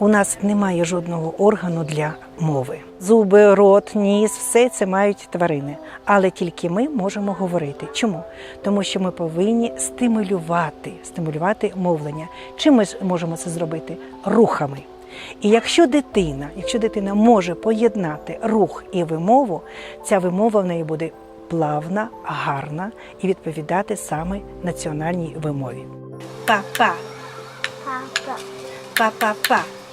У нас немає жодного органу для мови. Зуби, рот, ніс все це мають тварини. Але тільки ми можемо говорити. Чому? Тому що ми повинні стимулювати, стимулювати мовлення. Чим ми можемо це зробити? Рухами. І якщо дитина, якщо дитина може поєднати рух і вимову, ця вимова в неї буде плавна, гарна і відповідати саме національній вимові. Па-па, Папа, па-па-па.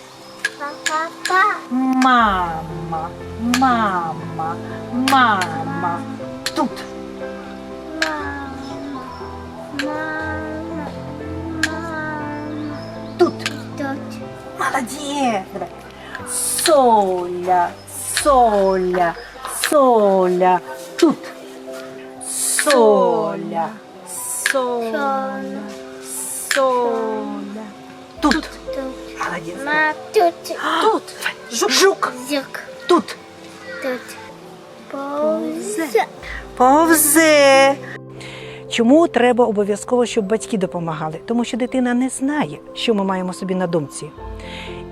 Папа, Мама, мама, мама. Тут. Тут. Молодець. Давай. Соля, соля, соля. Тут. Соля, соля, соля. Тут. Молодець. Ма, тут, Тут. Жук. Жук. зюк, Тут. тут. Повзе. Повзе. Чому треба обов'язково, щоб батьки допомагали? Тому що дитина не знає, що ми маємо собі на думці.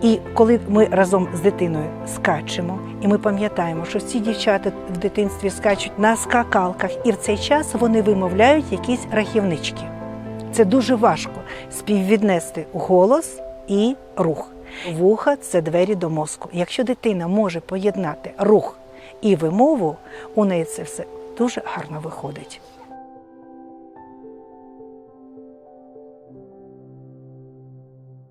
І коли ми разом з дитиною скачемо, і ми пам'ятаємо, що всі дівчата в дитинстві скачуть на скакалках, і в цей час вони вимовляють якісь рахівнички. Це дуже важко співвіднести голос і рух. Вуха це двері до мозку. Якщо дитина може поєднати рух і вимову, у неї це все дуже гарно виходить.